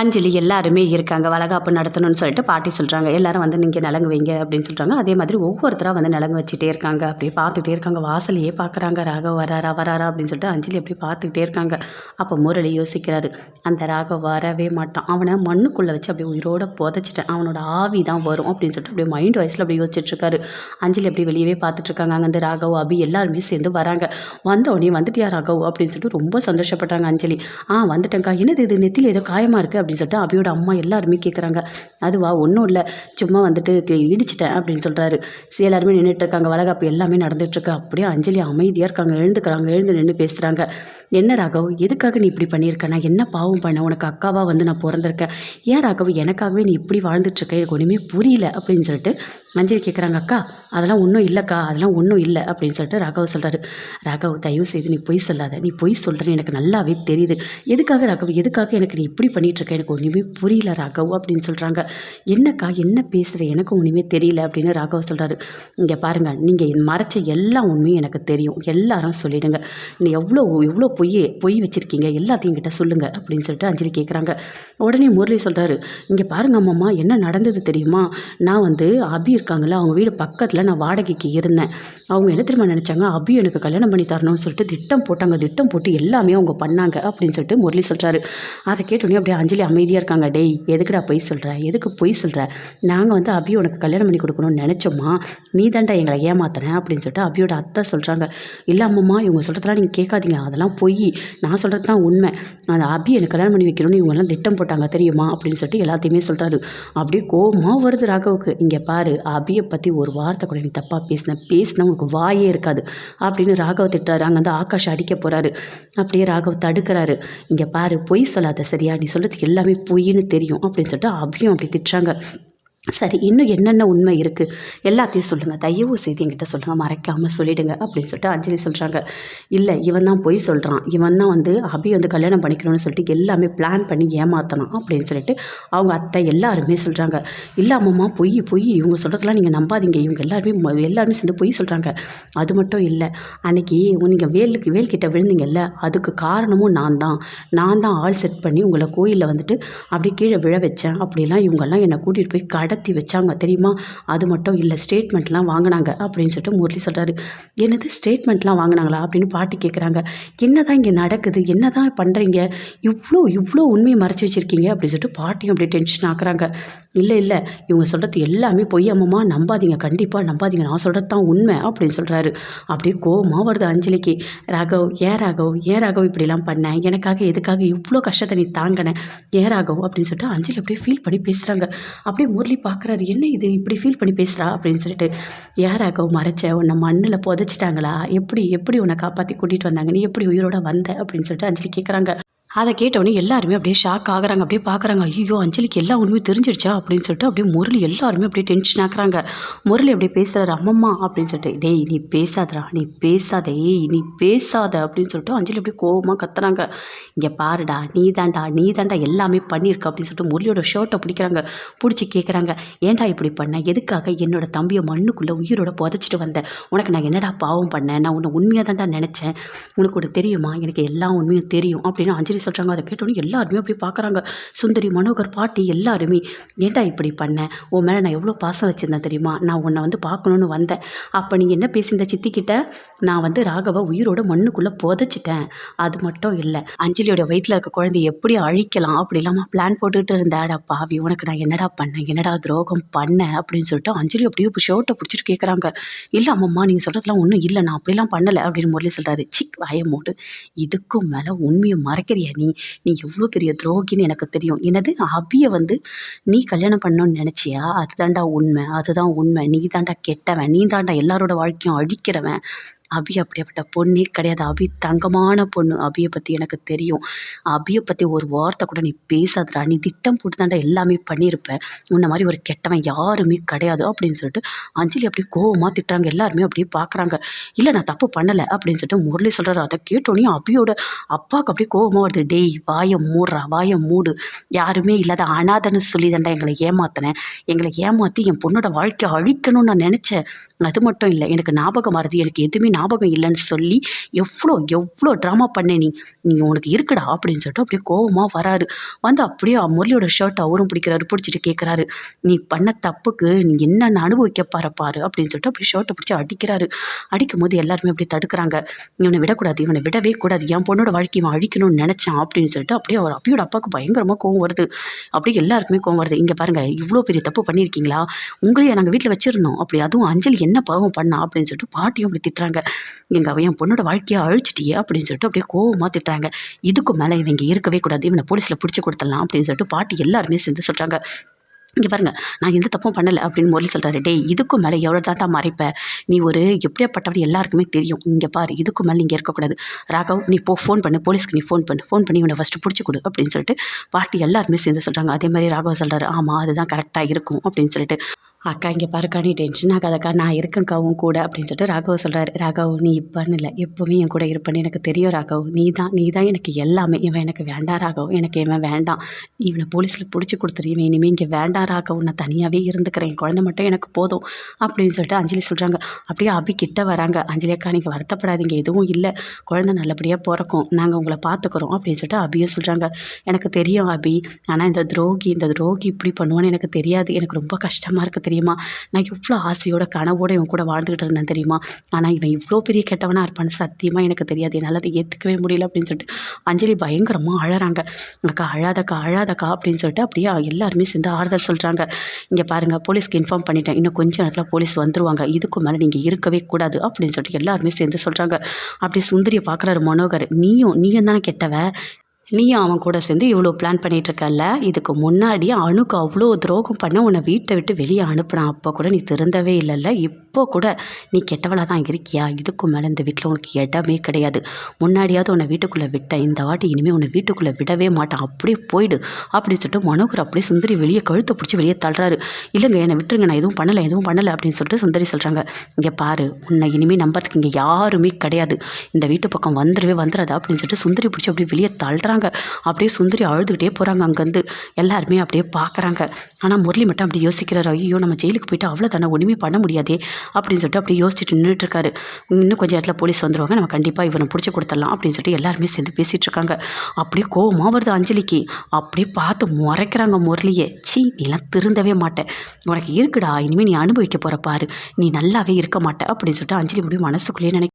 அஞ்சலி எல்லாருமே இருக்காங்க. வளகாப்பு நடத்தணும்னு சொல்லிட்டு பாட்டி சொல்கிறாங்க எல்லாரும் வந்து நீங்கள் நலங்கு வைங்க அப்படின்னு சொல்கிறாங்க அதே மாதிரி ஒவ்வொருத்தராக வந்து நலங்கு வச்சுட்டே இருக்காங்க. அப்படியே பார்த்துட்டே இருக்காங்க. வாசலையே பார்க்குறாங்க. ராகவ் வராரா வராரா அப்படின்னு சொல்லிட்டு அஞ்சலி அப்படியே பார்த்துக்கிட்டே இருக்காங்க. அப்போ முரளி யோசிக்கிறாரு அந்த ராகவ் வரவே மாட்டான். அவனை மண்ணுக்குள்ளே வச்சு அப்படியே உயிரோட புதைச்சிட்டேன். அவனோட ஆவி தான் வரும். அப்படின்னு சொல்லிட்டு அப்படியே மைண்ட் வாய்ஸில் அப்படியே யோசிச்சிட்டுருக்காரு அஞ்சலி அப்படியே வெளியவே பார்த்துட்ருக்காங்க அங்கே வந்து ராகவ் அபி எல்லாருமே சேர்ந்து வராங்க. வந்த உடனே வந்துட்டியா ராகவ்? அப்படின்னு சொல்லிட்டு ரொம்ப சந்தோஷப்பட்டாங்க அஞ்சலி. ஆ வந்துட்டேங்க்கா என்னது இது? நெத்தியில் ஏதோ காயமாக இருக்குது அப்படின்னு சொல்லிட்டு அபியோட அம்மா எல்லாருமே கேட்குறாங்க அதுவா ஒன்றும் இல்லை. சும்மா வந்துட்டு கி- இடிச்சிட்டேன் அப்படின்னு சொல்கிறாரு எல்லாருமே நின்றுட்டு இருக்காங்க. வளகாப்பு எல்லாமே நடந்துட்டுருக்கு அப்படியே அஞ்சலி அமைதியாக இருக்காங்க. எழுந்துக்கிறாங்க. எழுந்து நின்று பேசுகிறாங்க என்ன ராகவ் எதுக்காக நீ இப்படி பண்ணியிருக்க? நான் என்ன பாவம் பண்ண? உனக்கு அக்காவாக வந்து நான் பிறந்திருக்கேன். ஏன் ராகவ் எனக்காகவே நீ இப்படி வாழ்ந்துட்டுருக்க? எனக்கு ஒன்றுமே புரியல அப்படின்னு சொல்லிட்டு அஞ்சலி கேட்குறாங்க அக்கா அதெல்லாம் ஒன்றும் இல்லைக்கா அதெல்லாம் ஒன்றும் இல்லை அப்படின்னு சொல்லிட்டு ராகவ் சொல்கிறாரு ராகவ் தயவு செய்து நீ பொய் சொல்லாத. நீ பொய் சொல்கிறேன்னு எனக்கு நல்லாவே தெரியுது. எதுக்காக ராகவ் எதுக்காக எனக்கு நீ இப்படி பண்ணிகிட்ருக்க இருக்க எனக்கு ஒன்றுமே புரியல ராகவ் அப்படின்னு சொல்கிறாங்க என்னக்கா என்ன பேசுகிற எனக்கு ஒன்றுமே தெரியல அப்படின்னு ராகவ் சொல்கிறாரு இங்கே பாருங்கள் நீங்கள் மறைச்ச எல்லா உண்மையும் எனக்கு தெரியும். எல்லாரும் சொல்லிடுங்க. நீ எவ்வளோ எவ்வளோ பொய் பொய் வச்சுருக்கீங்க எல்லாத்தையும் கிட்ட சொல்லுங்கள் அப்படின்னு சொல்லிட்டு அஞ்சலி கேட்குறாங்க உடனே முரளி சொல்கிறாரு இங்கே பாருங்க அம்மா என்ன நடந்தது தெரியுமா? நான் வந்து அபி இருக்காங்களா அவங்க வீடு பக்கத்தில் நான் வாடகைக்கு இருந்தேன். அவங்க என்ன தெரியுமா நினச்சாங்க? அபி எனக்கு கல்யாணம் பண்ணி தரணும்னு சொல்லிட்டு திட்டம் போட்டாங்க திட்டம் போட்டு எல்லாமே அவங்க பண்ணாங்க அப்படின்னு சொல்லிட்டு முரளி சொல்கிறாரு அதை கேட்டோடனே அப்படியே அஞ்சலி அமைதியாக இருக்காங்க. டேய் எதுக்குடா பொய் சொல்கிற எதுக்கு பொய் சொல்கிற நாங்கள் வந்து அபி உனக்கு கல்யாணம் பண்ணி கொடுக்கணும்னு நினச்சோமா? நீ தாண்டா எங்களை ஏமாத்துறேன் அப்படின்னு சொல்லிட்டு அபியோட அத்தை சொல்கிறாங்க இல்லை அம்மம்மா இவங்க சொல்கிறதெல்லாம் நீங்கள் கேட்காதீங்க அதெல்லாம் பொய் நான் சொல்கிறது தான் உண்மை. அந்த அபி எனக்கு கல்யாணம் பண்ணி வைக்கணும்னு இவங்கெல்லாம் திட்டம் போட்டாங்க தெரியுமா? அப்படின்னு சொல்லிட்டு எல்லாத்தையுமே சொல்கிறாரு அப்படியே கோபமாக வருது ராகவுக்கு. இங்கே பாரு அபியை பற்றி ஒரு வார்த்தை கூட நீ தப்பாக பேசின பேசினா உனக்கு வாயே இருக்காது அப்படின்னு ராகவ் திட்டுறாரு. அங்கே வந்து ஆகாஷ் அடிக்க போகிறாரு அப்படியே ராகவ் தடுக்கிறாரு. இங்கே பாரு பொய் சொல்லாத சரியா? நீ சொல்கிறதுக்கு எல்லாமே பொய்ன்னு தெரியும் அப்படின்னு சொல்லிட்டு அபியும் அப்படி திட்டுறாங்க. சரி இன்னும் என்னென்ன உண்மை இருக்குது எல்லாத்தையும் சொல்லுங்கள் தயவு செய்து என்கிட்ட சொல்லுங்கள் மறைக்காமல் சொல்லிடுங்க அப்படின்னு சொல்லிட்டு அஞ்சலி சொல்கிறாங்க இல்லை இவன் தான் பொய் சொல்கிறான் இவன் தான் வந்து அபி வந்து கல்யாணம் பண்ணிக்கணும்னு சொல்லிட்டு எல்லாமே பிளான் பண்ணி ஏமாத்தணும் அப்படின்னு சொல்லிட்டு அவங்க அத்தை எல்லாருமே சொல்கிறாங்க இல்லாமம்மா பொய் பொய். இவங்க சொல்கிறதெல்லாம் நீங்கள் நம்பாதீங்க. இவங்க எல்லாருமே ம- எல்லாருமே சேர்ந்து பொய் சொல்கிறாங்க அது மட்டும் இல்லை அன்னைக்கு நீங்கள் வேலுக்கு வேல்கிட்ட விழுந்தீங்கல்ல அதுக்கு காரணமும் நான் தான். நான் தான் ஆள் செட் பண்ணி உங்களை கோயிலில் வந்துட்டு அப்படியே கீழே விழ வச்சேன். அப்படிலாம் இவங்கெல்லாம் என்னை கூட்டிகிட்டு போய் கடை கடத்தி வச்சாங்க. தெரியுமா? அது மட்டும் இல்லை ஸ்டேட்மெண்ட்லாம் வாங்கினாங்க அப்படின்னு சொல்லிட்டு முரளி சொல்கிறாரு என்னது ஸ்டேட்மெண்ட்லாம் வாங்கினாங்களா அப்படின்னு பாட்டி கேட்குறாங்க என்ன தான் இங்கே நடக்குது? என்ன தான் பண்ணுறீங்க இவ்வளோ இவ்வளோ உண்மையை மறைச்சி வச்சுருக்கீங்க அப்படின்னு சொல்லிட்டு பாட்டியும் அப்படியே டென்ஷன் ஆக்குறாங்க. இல்லை இல்லை இவங்க சொல்கிறது எல்லாமே பொய் அம்மம்மா நம்பாதீங்க. கண்டிப்பாக நம்பாதீங்க. நான் சொல்கிறது தான் உண்மை அப்படின்னு சொல்கிறாரு அப்படியே கோபமாக வருது அஞ்சலிக்கு. ராகவ் ஏன் ராகவ்? ஏன் ராகவ் இப்படிலாம் பண்ணேன் எனக்காக எதுக்காக இவ்வளோ கஷ்டத்தை நீ தாங்கினேன் ஏன் ராகவ்? அப்படின்னு சொல்லிட்டு அஞ்சலி அப்படியே ஃபீல் பண்ணி பேசுகிறாங்க அப்படியே முரளி பார்க்குறாரு என்ன இது? இப்படி ஃபீல் பண்ணி பேசுகிறா அப்படின்னு சொல்லிட்டு யாராக்கோ மறைச்ச? உன்னை மண்ணில் புதைச்சிட்டாங்களா? எப்படி எப்படி உன்னை காப்பாற்றி கூட்டிகிட்டு வந்தாங்க? நீ எப்படி உயிரோட வந்த? அப்படின்னு சொல்லிட்டு அஞ்சலி கேட்குறாங்க அதை கேட்டவொடனே எல்லாருமே அப்படியே ஷாக் ஆகுறாங்க. அப்படியே பார்க்குறாங்க. ஐயோ அஞ்சலிக்கு எல்லா உண்மையும் தெரிஞ்சிடுச்சா? அப்படின்னு சொல்லிட்டு அப்படியே முரளி எல்லாருமே அப்படியே டென்ஷன் ஆக்குறாங்க. முரளி அப்படியே பேசுகிறாரு அம்மம்மா அப்படின்னு சொல்லிட்டு டேய் நீ பேசாதடா நீ பேசாத ஏய் நீ பேசாத அப்படின்னு சொல்லிட்டு அஞ்சலி அப்படியே கோபமாக கத்துறாங்க. இங்கே பாருடா நீ தாண்டா நீ தாண்டா எல்லாமே பண்ணியிருக்க அப்படின்னு சொல்லிட்டு முரளியோட ஷர்ட்டை பிடிக்கிறாங்க. பிடிச்சி கேட்குறாங்க ஏன்டா இப்படி பண்ண? எதுக்காக என்னோட தம்பியை மண்ணுக்குள்ளே உயிரோட புதைச்சிட்டு வந்தேன் உனக்கு நான் என்னடா பாவம் பண்ணேன்? நான் உன்னை உண்மையாக தாண்டா நினச்சேன். உனக்கு ஒன்று தெரியுமா? எனக்கு எல்லா உண்மையும் தெரியும் அப்படின்னு அஞ்சலி சொல்கிறாங்க அதை கேட்டோன்னே எல்லாருமே அப்படி பார்க்குறாங்க. சுந்தரி மனோகர் பாட்டி எல்லாருமே ஏண்டா இப்படி பண்ணேன் உன் மேலே நான் எவ்வளோ பாசம் வச்சுருந்தேன் தெரியுமா? நான் உன்னை வந்து பார்க்கணுன்னு வந்தேன். அப்போ நீ என்ன பேசியிருந்த சித்திக்கிட்ட நான் வந்து ராகவை உயிரோட மண்ணுக்குள்ளே புதைச்சிட்டேன். அது மட்டும் இல்லை அஞ்சலியோட வயிற்றில் இருக்க குழந்தைய எப்படி அழிக்கலாம்? அப்படி இல்லாமல் பிளான் போட்டுக்கிட்டு இருந்தேடா பாவி. உனக்கு நான் என்னடா பண்ணேன்? என்னடா துரோகம் பண்ணேன் அப்படின்னு சொல்லிட்டு அஞ்சலி அப்படியே இப்போ ஷர்ட்டை பிடிச்சிட்டு கேட்குறாங்க இல்லை அம்மம்மா நீங்கள் சொல்கிறதுலாம் ஒன்றும் இல்லை. நான் அப்படிலாம் பண்ணலை. அப்படின்னு முரளி சொல்கிறாரு சிக் வாய மூடு. இதுக்கும் மேலே உண்மையை மறைக்கிறியா நீ நீ எவ்வளோ பெரிய துரோகின்னு எனக்கு தெரியும். என்னது? அபியை வந்து நீ கல்யாணம் பண்ணணும்னு நினச்சியா? அதுதான்டா உண்மை. அதுதான் உண்மை. நீ தாண்டா கெட்டவன். நீ தாண்டா எல்லாரோட வாழ்க்கையும் அழிக்கிறவன். அபி அப்படிப்பட்ட பொண்ணே கிடையாது. அபி தங்கமான பொண்ணு. அபியை பற்றி எனக்கு தெரியும். அபியை பற்றி ஒரு வார்த்தை கூட நீ பேசாதடா. நீ திட்டம் போட்டு தாண்டா எல்லாமே பண்ணியிருப்பேன் உன்ன மாதிரி ஒரு கெட்டவன் யாருமே கிடையாது அப்படின்னு சொல்லிட்டு அஞ்சலி அப்படியே கோவமாக திட்டுறாங்க. எல்லாருமே அப்படியே பார்க்குறாங்க இல்லை நான் தப்பு பண்ணலை அப்படின்னு சொல்லிட்டு முரளி சொல்கிறார் அதை கேட்டோன்னே அபியோட அப்பாவுக்கு அப்படியே கோவமாக வருது. டேய் வாயை மூடுறா. வாயை மூடு. யாருமே இல்லாத அனாதன்னு சொல்லி தாண்டா எங்களை ஏமாத்தினேன் எங்களை ஏமாற்றி என் பொண்ணோட வாழ்க்கையை அழிக்கணும்னு நான் நினச்சேன். அது மட்டும் இல்லை எனக்கு ஞாபகம் வருது. எனக்கு எதுவுமே ஞாபகம் இல்லைன்னு சொல்லி எவ்வளோ எவ்வளோ ட்ராமா பண்ண நீ நீ உனக்கு இருக்குடா அப்படின்னு சொல்லிட்டு அப்படியே கோவமாக வராரு. வந்து அப்படியே முரளியோட ஷர்ட் அவரும் பிடிக்கிறாரு பிடிச்சிட்டு கேட்குறாரு நீ பண்ண தப்புக்கு நீ என்னென்ன அனுபவிக்க பாரு பாரு அப்படின்னு சொல்லிட்டு அப்படியே ஷர்ட்டை பிடிச்சி அடிக்கிறாரு. அடிக்கும் போது எல்லாருமே அப்படியே தடுக்கிறாங்க. இவனை விடக்கூடாது இவனை விடவே கூடாது என் பொண்ணோட வாழ்க்கை இவன் அழிக்கணும்னு நினச்சான் அப்படின்னு சொல்லிட்டு அப்படியே அவர் அப்பியோட அப்பாவுக்கு பயங்கரமாக கோவம் வருது. அப்படியே எல்லாருக்குமே கோவம் வருது. இங்கே பாருங்கள் இவ்வளோ பெரிய தப்பு பண்ணியிருக்கீங்களா? உங்களையே நாங்கள் வீட்டில் வச்சுருந்தோம். அப்படி அதுவும் அஞ்சலி என்ன பாவம் பண்ணா? அப்படின்னு சொல்லிட்டு பாட்டியும் அப்படி திட்டுறாங்க. எங்கள் அவன் என் பொண்ணோட வாழ்க்கையை அழிச்சிட்டியே அப்படின்னு சொல்லிட்டு அப்படியே கோவமாக திட்டுறாங்க. இதுக்கு மேலே இவங்க இருக்கவே கூடாது. இவனை போலீஸில் பிடிச்சி கொடுத்துடலாம் அப்படின்னு சொல்லிட்டு பாட்டி எல்லாருமே சேர்ந்து சொல்கிறாங்க இங்கே பாருங்க நான் எந்த தப்பும் பண்ணலை அப்படின்னு முரளி சொல்கிறாரு டேய் இதுக்கும் மேலே எவ்வளோ தாண்டா மறைப்ப? நீ ஒரு எப்படியாப்பட்டவன் எல்லாருக்குமே தெரியும். இங்கே பாரு இதுக்கு மேலே இங்கே இருக்கக்கூடாது. ராகவ் நீ போ ஃபோன் பண்ணு. போலீஸ்க்கு நீ ஃபோன் பண்ணு. ஃபோன் பண்ணி இவனை ஃபஸ்ட்டு பிடிச்சி கொடு. அப்படின்னு சொல்லிட்டு பாட்டி எல்லாருமே சேர்ந்து சொல்கிறாங்க அதே மாதிரி ராகவ் சொல்கிறாரு ஆமாம் அதுதான் கரெக்டாக இருக்கும். அப்படின்னு சொல்லிட்டு அக்கா இங்கே பாருக்கா நீ டென்ஷன் ஆகாதக்கா நான் இருக்கேன்க்கா உன் கூட அப்படின்னு சொல்லிட்டு ராகவ் சொல்கிறாரு ராகவ் நீ இப்பன்னு இல்லை எப்போவுமே என் கூட இருப்பேன்னு எனக்கு தெரியும் ராகவ். நீ தான் நீ தான் எனக்கு எல்லாமே. இவன் எனக்கு வேண்டாம் ராகவ். எனக்கு இவன் வேண்டாம். இவனை போலீஸில் பிடிச்சி கொடுத்துரு இவன் இனிமேல் இங்கே வேண்டாம் ராகவ். நான் தனியாகவே இருந்துக்கிறேன். என் குழந்தை மட்டும் எனக்கு போதும். அப்படின்னு சொல்லிட்டு அஞ்சலி சொல்கிறாங்க அப்படியே அபி கிட்ட வராங்க. அஞ்சலி அக்கா நீங்கள் வருத்தப்படாதீங்க. எதுவும் இல்லை. குழந்தை நல்லபடியாக பிறக்கும். நாங்கள் உங்களை பார்த்துக்குறோம் அப்படின்னு சொல்லிட்டு அபியும் சொல்கிறாங்க எனக்கு தெரியும் அபி. ஆனால் இந்த துரோகி இந்த துரோகி இப்படி பண்ணுவான்னு எனக்கு தெரியாது. எனக்கு ரொம்ப கஷ்டமாக இருக்குது தெரியுமா? நான் இவ்வளோ ஆசையோட கனவோடு இவன் கூட வாழ்ந்துக்கிட்டு இருந்தேன் தெரியுமா? ஆனால் இவன் இவ்வளோ பெரிய கெட்டவனாக இருப்பான்னு சத்தியமாக எனக்கு தெரியாது. என்னால் அதை ஏற்றுக்கவே முடியல அப்படின்னு சொல்லிட்டு அஞ்சலி பயங்கரமாக அழகிறாங்க அக்கா அழாதக்கா அழாதக்கா அப்படின்னு சொல்லிட்டு அப்படியே எல்லாருமே சேர்ந்து ஆறுதல் சொல்கிறாங்க இங்கே பாருங்கள் போலீஸ்க்கு இன்ஃபார்ம் பண்ணிட்டேன். இன்னும் கொஞ்ச நேரத்தில் போலீஸ் வந்துருவாங்க. இதுக்கு மேலே நீங்கள் இருக்கவே கூடாது அப்படின்னு சொல்லிட்டு எல்லாருமே சேர்ந்து சொல்கிறாங்க அப்படி சுந்தரியை பார்க்குறாரு மனோகர். நீயும் நீயும் தானே கெட்டவ? நீயும் அவன் கூட சேர்ந்து இவ்வளோ பிளான் பண்ணிகிட்ருக்கல்ல இதுக்கு முன்னாடி அணுக்கு அவ்வளோ துரோகம் பண்ண உன்னை வீட்டை விட்டு வெளியே அனுப்புனான் அப்போ கூட நீ திருந்தவே இல்லைல்ல. இப்போ கூட நீ கெட்டவளாக தான் இருக்கியா? இதுக்கு மேலே இந்த வீட்டில் உனக்கு இடமே கிடையாது. முன்னாடியாவது உன்னை வீட்டுக்குள்ளே விட்டேன் இந்த வாட்டி இனிமேல் உன்னை வீட்டுக்குள்ளே விடவே மாட்டான். அப்படியே போயிடு. அப்படின்னு சொல்லிட்டு மனோகர் அப்படியே சுந்தரி வெளியே கழுத்தை பிடிச்சி வெளியே தள்ளுறாரு. இல்லைங்க என்னை விட்டுருங்க. நான் எதுவும் பண்ணலை எதுவும் பண்ணலை அப்படின்னு சொல்லிட்டு சுந்தரி சொல்கிறாங்க இங்கே பாரு உன்னை இனிமேல் நம்பறதுக்கு இங்கே யாருமே கிடையாது. இந்த வீட்டு பக்கம் வந்துடவே வந்துடாதா அப்படின்னு சொல்லிட்டு சுந்தரி பிடிச்சி அப்படியே வெளியே தள்ளுறாங்க. அப்படியே சுந்தரி அழுதுகிட்டே போகிறாங்க அங்கேருந்து. எல்லாருமே அப்படியே பார்க்குறாங்க. ஆனால் முரளி மட்டும் அப்படி யோசிக்கிறாரு. ஐயோ நம்ம ஜெயிலுக்கு போயிட்டு அவ்வளோ தானே ஒன்றுமே பண்ண முடியாதே. அப்படின்னு சொல்லிட்டு அப்படியே யோசிச்சுட்டு நின்றுட்டு இருக்காரு இன்னும் கொஞ்சம் இடத்துல போலீஸ் வந்துடுவாங்க நம்ம கண்டிப்பாக இவனை பிடிச்சி கொடுத்துடலாம் அப்படின்னு சொல்லிட்டு எல்லாருமே சேர்ந்து பேசிகிட்டு இருக்காங்க. அப்படியே கோவமாக வருது அஞ்சலிக்கு. அப்படியே பார்த்து முறைக்கிறாங்க முரளியே. சீ நீலாம் திருந்தவே மாட்டேன் உனக்கு இருக்குடா. இனிமேல் நீ அனுபவிக்க போகிற பாரு. நீ நல்லாவே இருக்க மாட்டே அப்படின்னு சொல்லிட்டு அஞ்சலி முடியும் மனசுக்குள்ளேயே நினைக்க